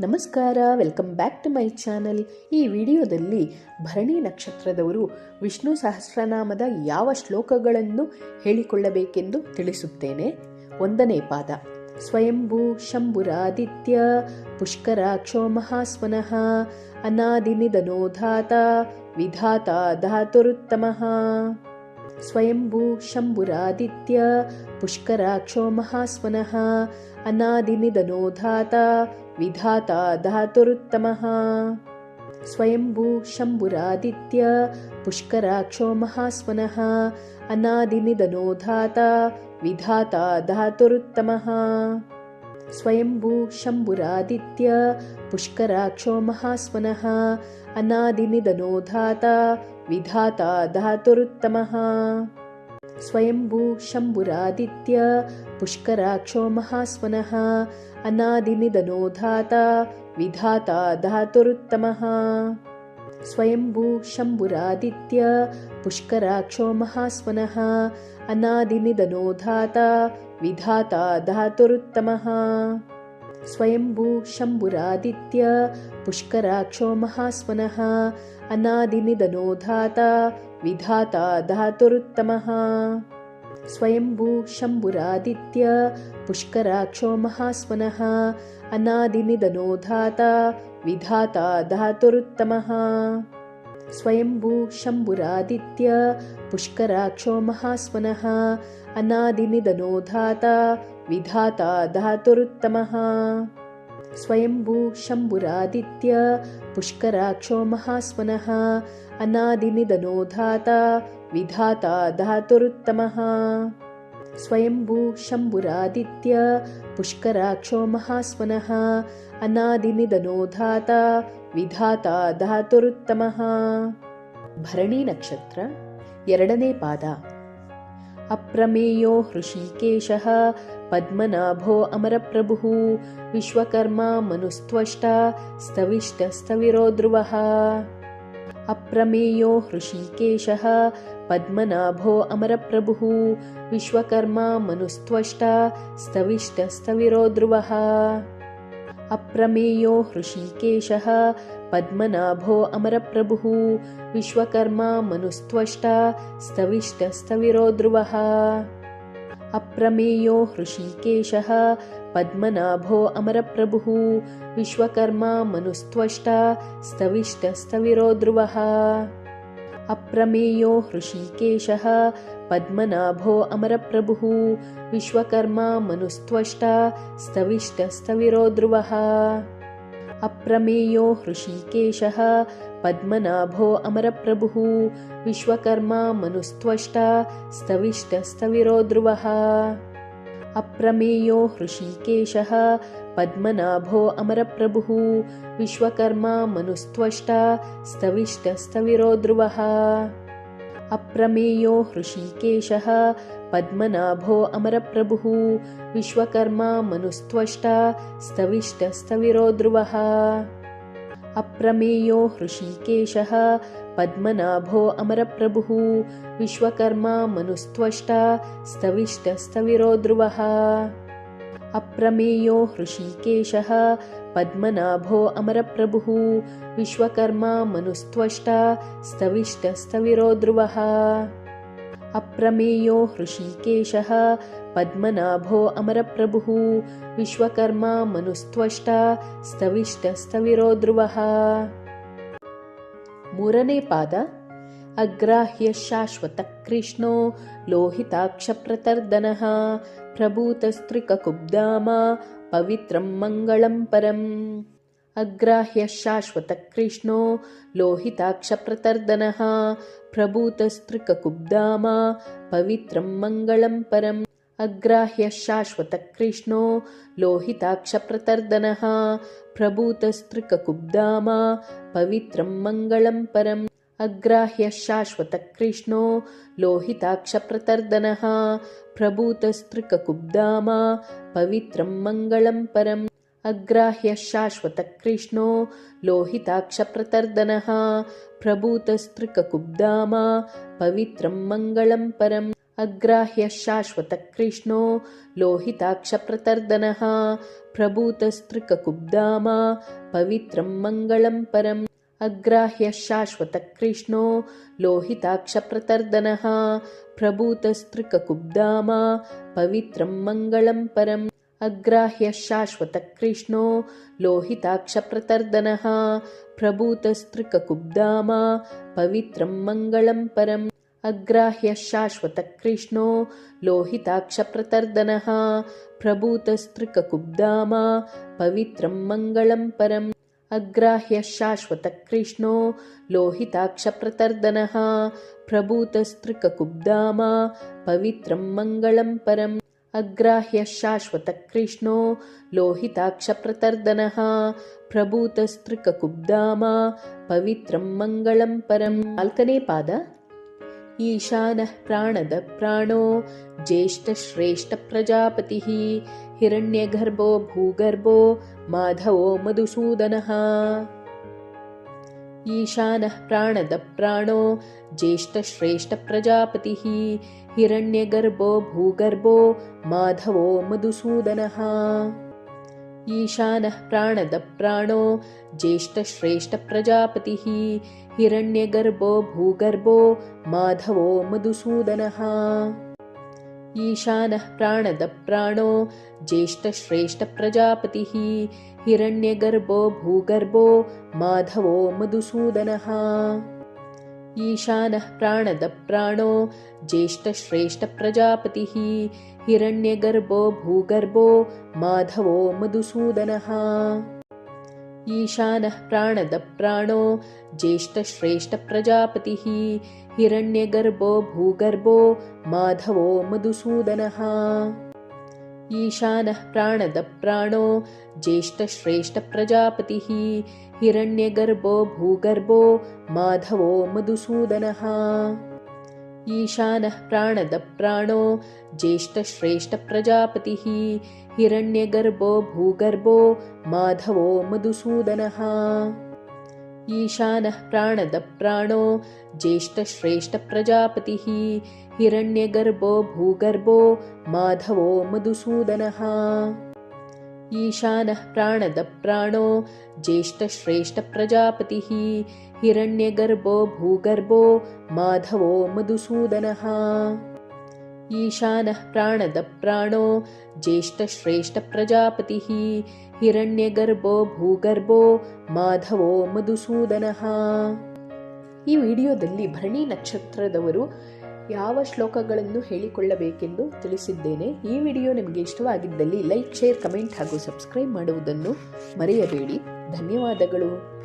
ನಮಸ್ಕಾರ welcome back to my channel ಈ ವಿಡಿಯೋದಲ್ಲಿ ಭರಣಿ ನಕ್ಷತ್ರದವರು ವಿಷ್ಣು ಸಹಸ್ರನಾಮದ ಯಾವ ಶ್ಲೋಕಗಳನ್ನು ಹೇಳಿಕೊಳ್ಳಬೇಕೆಂದು ತಿಳಿಸುತ್ತೇನೆ. ಒಂದನೇ ಪಾದ. ಸ್ವಯಂಭೂ ಶಂಭುರಾದಿತ್ಯ ಪುಷ್ಕರಾಕ್ಷೋ ಮಹಾಸ್ವನಃ ಅನಾದಿನಿಧನೋ ಧಾತ ವಿಧಾತ ಧಾತುರುತ್ತಮಃ. ಸ್ವಯಂಭೂ ಶಂಭುರಾದಿತ್ಯ ಪುಷ್ಕರಾಕ್ಷೋ ಮಹಾಸ್ವನಃ ಅನಾದಿನಿಧನೋ ಧಾತ विधाता धातुरुत्तमः। स्वयम्भू शम्भुरादित्य पुष्कराक्षो महास्वनः। अनादिनिधनो धाता विधाता धातुरुत्तमः। स्वयम्भू शम्भुरादित्य पुष्कराक्षो महास्वनः। अनादिनिधनो धाता विधाता धातुरुत्तमः। स्वयम्भू शम्भुरादित्य पुष्कराक्षो महास्वनः अनादिमिदनोधाता विधाता धातुरुत्तमः। स्वयम्भू शम्भुरादित्य पुष्कराक्षो महास्वनः अनादिमिदनोधाता विधाता धातुरुत्तमः। स्वयम्भू शम्भुरादित्य पुष्कराक्षो महास्वनः अनादिमिदनोधाता विधाता धातुरुत्तमः। स्वयम्भू शम्भुरादित्य पुष्कराक्षो महास्वनः अनादिनिधनो धाता विधाता धातुरुत्तमः। स्वयम्भू शम्भुरादित्य पुष्कराक्षो महास्वनः अनादिनिधनो धाता विधाता धातुरुत्तमः। स्वयम्भू शम्भुरादित्य पुष्कराक्षो महास्वनः अनादिनिधनो धाता ವಿಧಾತ ಧಾತುರುತ್ತಮಃ ಸ್ವಯಂಭೂ ಶಂಭುರಾದಿತ್ಯ ಪುಷ್ಕರಾಕ್ಷೋ ಮಹಾಸ್ವನಃ ಅನಾದಿನಿಧನೋ ಧಾತ ವಿಧಾತ ಧಾತುರುತ್ತಮಃ ಭರಣಿ ನಕ್ಷತ್ರ ಎರಡನೇ ಪಾದ ಅಪ್ರಮೇಯೋ ಹೃಷಿಕೇಶಃ ಪದ್ಮನಾಭೋ ಅಮರಪ್ರಭುಃ ವಿಶ್ವಕರ್ಮ ಮನುಸ್ತ್ವಷ್ಟ ಸ್ತವಿಷ್ಟ ಸ್ಥವಿರೋ ಧ್ರುವಃ ಅಪ್ರಮೇಯೋ ಹೃಷಿಕೇಶಃ पद्मनाभो अमरप्रभुः विश्वकर्मा मनुस्त्वष्टा स्तविष्टस्तविरो ध्रुवः अप्रमेयो हृषीकेशः पद्मनाभो अमरप्रभुः विश्वकर्मा मनुस्त्वष्टा स्तविष्टस्तविरो ध्रुवः अप्रमेयो हृषीकेशः पद्मनाभो अमरप्रभुः विश्वकर्मा मनुस्त्वष्टा स्तविष्टस्तविरो स्तविष्टस्तविरोध्रुवः। अप्रमेयो हृषीकेशः पद्मनाभो अमरप्रभुः विश्वकर्मा मनुस्त्वष्टा स्तविष्टस्तविरोध्रुवः अप्रमेयो हृषीकेशः पद्मनाभो अमरप्रभुः विश्वकर्मा मनुस्त्वष्टा स्तविष्टस्तविरोध्रुवः अप्रमेयो हृषीकेशः पद्मनाभो अमरप्रभुः विश्वकर्मा मनुस्त्वष्टा स्तविष्टस्तविरो ध्रुवः अप्रमेयो हृषीकेशः पद्मनाभो अमरप्रभुः विश्वकर्मा मनुस्त्वष्टा स्तविष्टस्तविरो ध्रुवः अप्रमेयो हृषीकेशः पद्मनाभो अमरप्रभुः विश्वकर्मा मनुस्त्वष्टा स्तविष्टस्तविरो स्तविष्टस्तविध्रुवः ಹೃಷಿಕೇಶಃ ಪದ್ಮನಾಭೋ ಅಮರಪ್ರಭುಃ ವಿಶ್ವಕರ್ಮ ಮನುಸ್ತ್ವಷ್ಟ ಸ್ತವಿಷ್ಟ ಸ್ಥವಿರೋ ಧ್ರುವಃ ಅಪ್ರಮೇಯೋ ಹೃಷಿಕೇಶಃ ಪದ್ಮನಾಭೋ ಅಮರಪ್ರಭುಃ ವಿಶ್ವಕರ್ಮ ಮನುಸ್ತ್ವಷ್ಟ ಸ್ತವಿಷ್ಟ ಸ್ಥವಿರೋ ಧ್ರುವಃ ಅಪ್ರಮೇಯೋ ಹೃಷಿಕೇಶಃ ಪದ್ಮನಾಭೋ ಅಮರಪ್ರಭುಃ ವಿಶ್ವಕರ್ಮ ಮನುಸ್ತ್ವಷ್ಟ ಸ್ತವಿಷ್ಟ ಸ್ಥವಿರೋ ಧ್ರುವಃ ಮೂರನೇ ಪಾದ अग्राह्यशाश्वतः कृष्णो लोहिताक्षप्रतर्दनः प्रभूतस्त्रिककुब्दामा पवित्रं मङ्गलं परम्। अग्राह्यशाश्वतकृष्णो लोहिताक्षप्रतर्दनः प्रभूतस्त्रिककुब्दामा पवित्रं मङ्गलं परम्। अग्राह्यशाश्वतकृष्णो लोहिताक्षप्रतर्दनः प्रभूतस्त्रिककुब्दामा पवित्रं मङ्गलं परम्। अग्राह्यशाश्वतकृष्णो लोहिताक्षप्रतर्दनः प्रभूतस्तृककुब्दामा पवित्रं मङ्गलं परम्। अग्राह्यः शाश्वतकृष्णो लोहिताक्षप्रतर्दनः प्रभूतस्तृककुब्दामा पवित्रं मङ्गलं परम्। अग्राह्यशाश्वतकृष्णो लोहिताक्षप्रतर्दनः प्रभूतस्तृककुब्दामा पवित्रं मङ्गलं परम्। अग्राह्यः शाश्वतकृष्णो लोहिताक्षप्रतर्दनः प्रभूतस्तृककुब्दामा पवित्रं मङ्गलं परम्। अग्राह्यः शाश्वतकृष्णो लोहिताक्षप्रतर्दनः प्रभूतस्तृककुब्दामा पवित्रं मङ्गलं परम्। अग्राह्यः शाश्वतकृष्णो लोहिताक्षप्रतर्दनः प्रभूतस्तृककुब्दामा पवित्रं मङ्गलं परम् अग्राह्यशाश्वतकृष्णो लोहिताक्षप्रतर्दनः प्रभूतस्तृककुब्दामा पवित्रं मङ्गलं परम्। अग्राह्यः शाश्वतः लोहिताक्षप्रतर्दनः प्रभूतस्तृककुब्दामा पवित्रं मङ्गलं परम्। अल्कने पाद। ईशानः प्राणदप्राणो ज्येष्ठश्रेष्ठप्रजापतिः हिरण्यगर्भो भूगर्भो माधवो मधुसूदनः ईशानः प्राणदप्राणो ज्येष्ठश्रेष्ठप्रजापतिः हिरण्यगर्भो भूगर्भो माधवो मधुसूदनः ईशानः प्राणदप्राणो ज्येष्ठश्रेष्ठप्रजापतिः हिरण्यगर्भो भूगर्भो माधवो मधुसूदनः ईशानः प्राणदप्राणो ज्येष्ठश्रेष्ठप्रजापतिः हिरण्यगर्भो भूगर्भो माधवो मधुसूदनः ईशानः प्राणदप्राणो ज्येष्ठश्रेष्ठप्रजापतिः हिरण्यगर्भो भूगर्भो माधवो मधुसूदनः। ईशानः प्राणदप्राणो ज्येष्ठश्रेष्ठप्रजापतिः हिरण्यगर्भो भूगर्भो माधवो मधुसूदनः। ईशानः प्राणदप्राणो ज्येष्ठश्रेष्ठप्रजापतिः हिरण्यगर्भो भूगर्भो माधवो मधुसूदनः। ईशानः प्राणदप्राणो ज्येष्ठश्रेष्ठप्रजापतिः हिरण्यगर्भो भूगर्भो माधवो मधुसूदनः। ईशानः प्राणदप्राणो ज्येष्ठश्रेष्ठप्रजापतिः हिरण्यगर्भो भूगर्भो माधवो मधुसूदनः ईशानः प्राणदप्राणो ज्येष्ठश्रेष्ठप्रजापतिः हिरण्यगर्भो भूगर्भो माधवो मधुसूदनः ಈಶಾನಃ ಪ್ರಾಣದ ಪ್ರಾಣೋ ಜ್ಯೇಷ್ಠಶ್ರೇಷ್ಠ ಪ್ರಜಾಪತಿ. ಹಿರಣ್ಯಗರ್ಭೋ ಭೂಗರ್ಭೋ ಮಾಧವೋ ಮಧುಸೂದನಃ ಈಶಾನಃ ಪ್ರಾಣದ ಪ್ರಾಣೋ ಜ್ಯೇಷ್ಠಶ್ರೇಷ್ಠ ಪ್ರಜಾಪತಿ ಹಿರಣ್ಯಗರ್ಭೋ ಭೂಗರ್ಭೋ ಮಾಧವೋ ಮಧುಸೂದನಃ. ಈ ವಿಡಿಯೋದಲ್ಲಿ ಭರಣಿ ನಕ್ಷತ್ರದವರು ಯಾವ ಶ್ಲೋಕಗಳನ್ನು ಹೇಳಿಕೊಳ್ಳಬೇಕೆಂದು ತಿಳಿಸಿದ್ದೇನೆ. ಈ ವಿಡಿಯೋ ನಿಮಗೆ ಇಷ್ಟವಾಗಿದ್ದಲ್ಲಿ ಲೈಕ್, ಶೇರ್, ಕಮೆಂಟ್ ಹಾಗೂ ಸಬ್ಸ್ಕ್ರೈಬ್ ಮಾಡುವುದನ್ನು ಮರೆಯಬೇಡಿ. ಧನ್ಯವಾದಗಳು.